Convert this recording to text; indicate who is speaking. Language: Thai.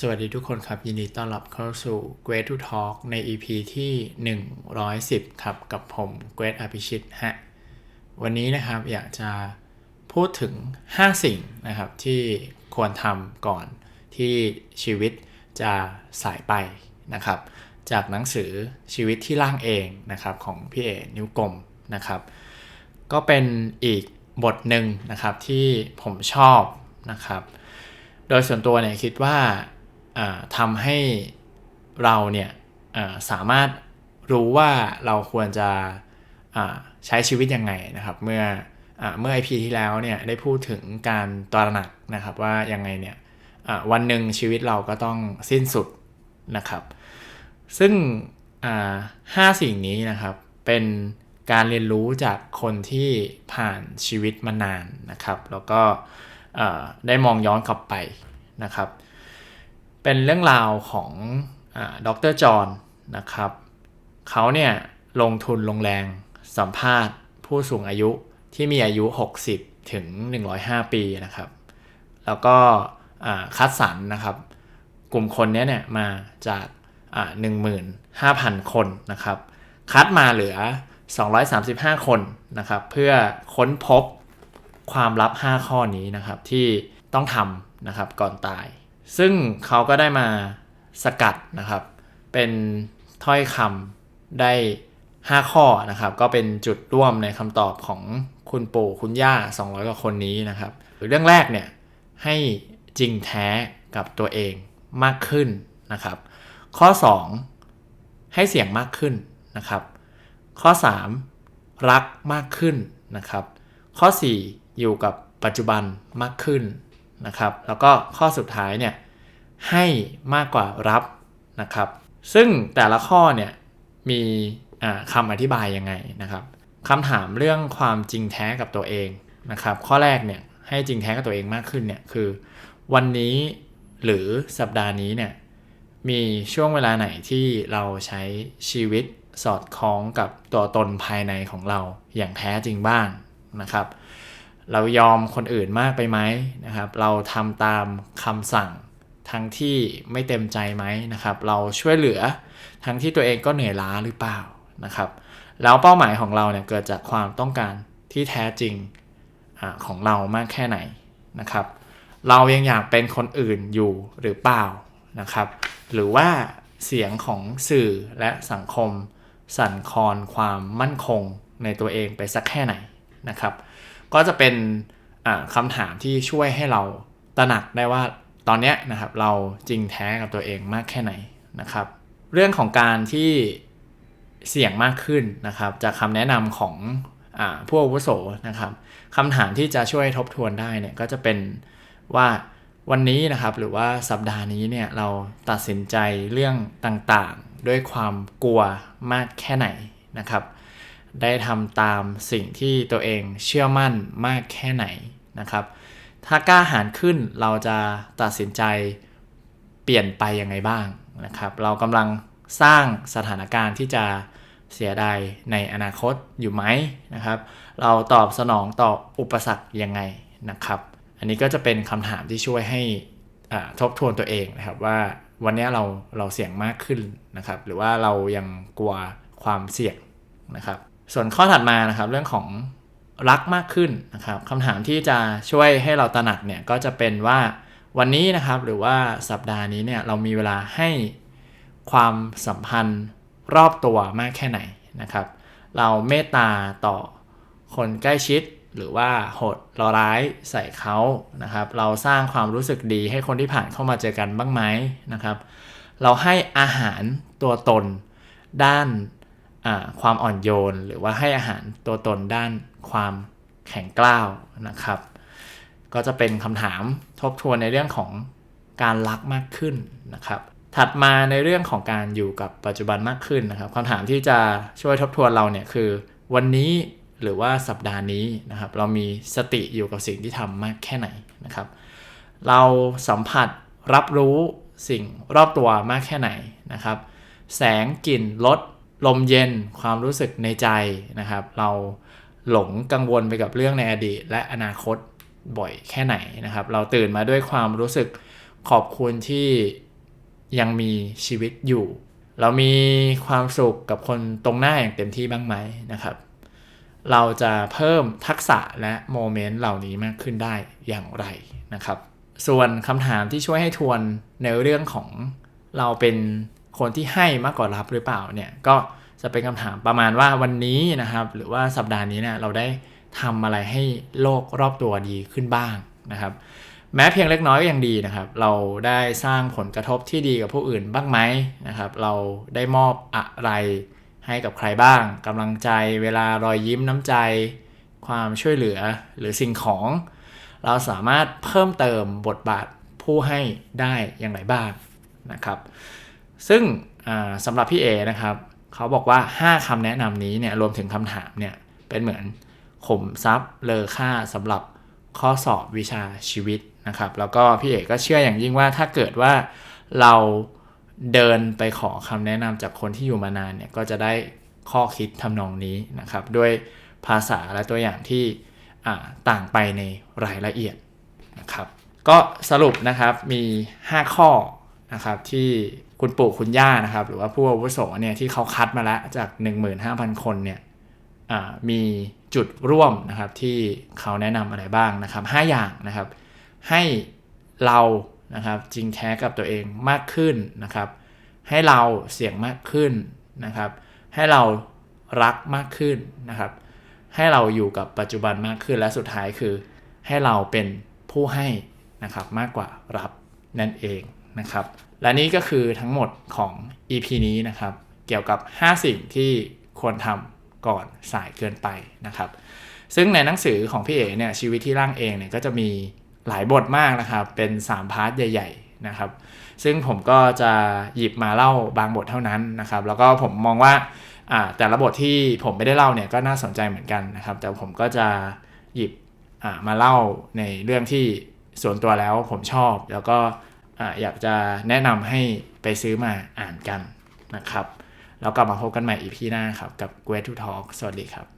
Speaker 1: สวัสดีทุกคนครับ ยินดีต้อนรับเข้าสู่ Great to Talk ใน EP ที่ 110 ครับ กับผม Great อภิชิตฮะ วันนี้นะครับอยากจะพูดถึง 5 สิ่งนะครับ ที่ควรทำก่อนที่ชีวิตจะสายไปนะครับ จากหนังสือชีวิตที่ร่างเองนะครับของพี่เอนิ้วกลมนะครับ ก็เป็นอีกบทหนึ่งนะครับที่ผมชอบนะครับ โดยส่วนตัวเนี่ยคิดว่า ทำให้เราเนี่ยสามารถรู้ว่าเราควรจะใช้ชีวิตยังไงนะครับ เมื่ออเมื่อไอพีที่แล้วเนี่ยได้พูดถึงการตระหนักนะครับว่ายังไงเนี่ยวันหนึ่งชีวิตเราก็ต้องสิ้นสุดนะครับ ซึ่งห้าสิ่งนี้นะครับเป็นการเรียนรู้จากคนที่ผ่านชีวิตมานานนะครับ แล้วก็ได้มองย้อนกลับไปนะครับ เป็นเรื่องราวของดรจอห์นนะครับเขาเนี่ยลงทุนลงแรงสัมภาษณ์ ผู้สูงอายุที่มีอายุ 60 ถึง 105 ปีนะครับ แล้วก็คัดสรรนะครับ กลุ่มคนนี้เนี่ยมาจาก 15,000 คนนะครับ คัดมาเหลือ 235 คนนะครับ เพื่อค้นพบความลับ 5 ข้อนี้นะครับที่ต้องทำนะครับก่อนตาย ซึ่งเขาก็ได้มาสกัดนะครับ เป็นถ้อยคำได้ 5 ข้อนะครับ ก็เป็นจุดร่วมในคำตอบของคุณปู่คุณย่า 200 กว่าคนนี้นะครับ เรื่องแรกเนี่ยให้จริงแท้กับตัวเองมากขึ้นนะครับ ข้อ 2 ให้เสียงมากขึ้นนะครับ ข้อ 3 รักมากขึ้นนะครับ ข้อ 4 อยู่กับปัจจุบันมากขึ้น นะครับ แล้วก็ข้อสุดท้ายเนี่ยให้มากกว่ารับนะครับ ซึ่งแต่ละข้อเนี่ยมีคำอธิบายยังไงนะครับคำถามเรื่องความจริงแท้กับตัวเองนะครับ ข้อแรกเนี่ยให้จริงแท้กับตัวเองมากขึ้นเนี่ยคือ วันนี้หรือสัปดาห์นี้เนี่ยมีช่วงเวลาไหนที่เราใช้ชีวิตสอดคล้องกับตัวตนภายในของเราอย่างแท้จริงบ้างนะครับ เรายอมคนอื่นมากไปไหมนะครับ เราทำตามคำสั่งทั้งที่ไม่เต็มใจไหมนะครับ เราช่วยเหลือทั้งที่ตัวเองก็เหนื่อยล้าหรือเปล่านะครับ แล้วเป้าหมายของเราเนี่ยเกิดจากความต้องการที่แท้จริงอของเรามากแค่ไหนนะครับ เรายังอยากเป็นคนอื่นอยู่หรือเปล่านะครับ หรือว่าเสียงของสื่อและสังคม สั่นคลอนความมั่นคงในตัวเองไปสักแค่ไหนนะครับ ก็จะเป็นคำถามที่ช่วยให้เราตระหนักได้ว่าตอนนี้นะครับเราจริงแท้กับตัวเองมากแค่ไหนนะครับ เรื่องของการที่เสี่ยงมากขึ้นนะครับ จากคำแนะนำของอผู้อาวุโสนะครับคำถามที่จะช่วยทบทวนได้เนี่ยก็จะเป็นว่าวันนี้นะครับหรือว่าสัปดาห์นี้เนี่ยเราตัดสินใจเรื่องต่างๆ ด้วยความกลัวมากแค่ไหนนะครับ ได้ทำตามสิ่งที่ตัวเองเชื่อมั่นมากแค่ไหนนะครับ ถ้ากล้าหาญขึ้นเราจะตัดสินใจเปลี่ยนไปยังไงบ้างนะครับ เรากำลังสร้างสถานการณ์ที่จะเสียดายในอนาคตอยู่ไหมนะครับ เราตอบสนองต่ออุปสรรคยังไงนะครับ อันนี้ก็จะเป็นคำถามที่ช่วยให้ทบทวนตัวเองนะครับว่าวันนี้เราเราเสี่ยงมากขึ้นนะครับ หรือว่าเรายังกลัวความเสี่ยงนะครับ ส่วนข้อถัดมานะครับเรื่องของรักมากขึ้นนะครับคำถามที่จะช่วยให้เราตระหนักเนี่ยก็จะเป็นว่าวันนี้นะครับหรือว่าสัปดาห์นี้เนี่ยเรามีเวลาให้ความสัมพันธ์รอบตัวมากแค่ไหนนะครับ เราเมตตาต่อคนใกล้ชิดหรือว่าโหดรอร้ายใส่เขานะครับ เราสร้างความรู้สึกดีให้คนที่ผ่านเข้ามาเจอกันบ้างไหมนะครับ เราให้อาหารตัวตนด้าน ความอ่อนโยน หรือว่าให้อาหารตัวตนด้านความแข็งกล้าวนะครับ ก็จะเป็นคำถามทบทวนในเรื่องของการรักมากขึ้นนะครับ ถัดมาในเรื่องของการอยู่กับปัจจุบันมากขึ้นนะครับคำถามที่จะช่วยทบทวนเราเนี่ยคือ วันนี้หรือว่าสัปดาห์นี้นะครับ เรามีสติอยู่กับสิ่งที่ทำมากแค่ไหนนะครับ เราสัมผัสรับรู้สิ่งรอบตัวมากแค่ไหนนะครับ แสงกลิ่นรส ลมเย็นความรู้สึกในใจนะครับ เราหลงกังวลไปกับเรื่องในอดีต และอนาคตบ่อยแค่ไหนนะครับ เราตื่นมาด้วยความรู้สึกขอบคุณที่ยังมีชีวิตอยู่ เรามีความสุขกับคนตรงหน้าอย่างเต็มที่บ้างไหมนะครับ เราจะเพิ่มทักษะและโมเมนต์เหล่านี้มากขึ้นได้อย่างไรนะครับ ส่วนคำถามที่ช่วยให้ทวนในเรื่องของเราเป็น คนที่ให้มากกว่ารับหรือเปล่าเนี่ยก็จะเป็นคำถามประมาณว่าวันนี้นะครับ หรือว่าสัปดาห์นี้เนี่ยเราได้ทำอะไรให้โลกรอบตัวดีขึ้นบ้างนะครับ แม้เพียงเล็กน้อยก็ยังดีนะครับ เราได้สร้างผลกระทบที่ดีกับผู้อื่นบ้างไหมนะครับ เราได้มอบอะไรให้กับใครบ้างกำลังใจเวลารอยยิ้มน้ำใจ ความช่วยเหลือหรือสิ่งของ เราสามารถเพิ่มเติมบทบาทผู้ให้ได้อย่างไรบ้างนะครับ ซึ่งสำหรับพี่เอนะครับเขาบอกว่า 5คำแนะนำนี้เนี่ยรวมถึงคำถามเนี่ยเป็นเหมือนข่มทรัพย์เลอค่าสำหรับข้อสอบวิชาชีวิตนะครับ แล้วก็พี่เอกก็เชื่ออย่างยิ่งว่าถ้าเกิดว่าเราเดินไปขอคำแนะนำจากคนที่อยู่มานานเนี่ยก็จะได้ข้อคิดทำนองนี้นะครับ ด้วยภาษาและตัวอย่างที่ต่างไปในรายละเอียดนะครับ ก็สรุปนะครับมี 5 ข้อนะครับที่ คุณปู่คุณย่านะครับ หรือว่าผู้อาวุโสเนี่ยที่เขาคัดมาแล้วจาก 15,000 คนเนี่ยมีจุดร่วมนะครับที่เขาแนะนำอะไรบ้างนะครับ 5 อย่างนะครับ ให้เรานะครับจริงแท้กับตัวเองมากขึ้นนะครับ ให้เราเสี่ยงมากขึ้นนะครับ ให้เรารักมากขึ้นนะครับ ให้เราอยู่กับปัจจุบันมากขึ้นและสุดท้ายคือ ให้เราเป็นผู้ให้นะครับมากกว่ารับนั่นเอง นะครับ และนี่ก็คือทั้งหมดของ EP นี้นะครับ เกี่ยวกับ 5 สิ่งที่ควรทำก่อนสายเกินไปนะครับ ซึ่งในหนังสือของพี่เอ๋เนี่ยชีวิตที่ร่างเองเนี่ยก็จะมีหลายบทมากนะครับ เป็น 3 พาร์ทใหญ่ ๆนะครับ ซึ่งผมก็จะหยิบมาเล่าบางบทเท่านั้นนะครับ แล้วก็ผมมองว่าแต่ละบทที่ผมไม่ได้เล่าเนี่ยก็น่าสนใจเหมือนกันนะครับ แต่ผมก็จะหยิบมาเล่าในเรื่องที่ส่วนตัวแล้วผมชอบ แล้วก็ อยากจะแนะนำให้ไปซื้อมาอ่านกันนะครับ แล้วกลับมาพบกันใหม่ EP หน้าครับ กับ g r e a t to Talk สวัสดีครับ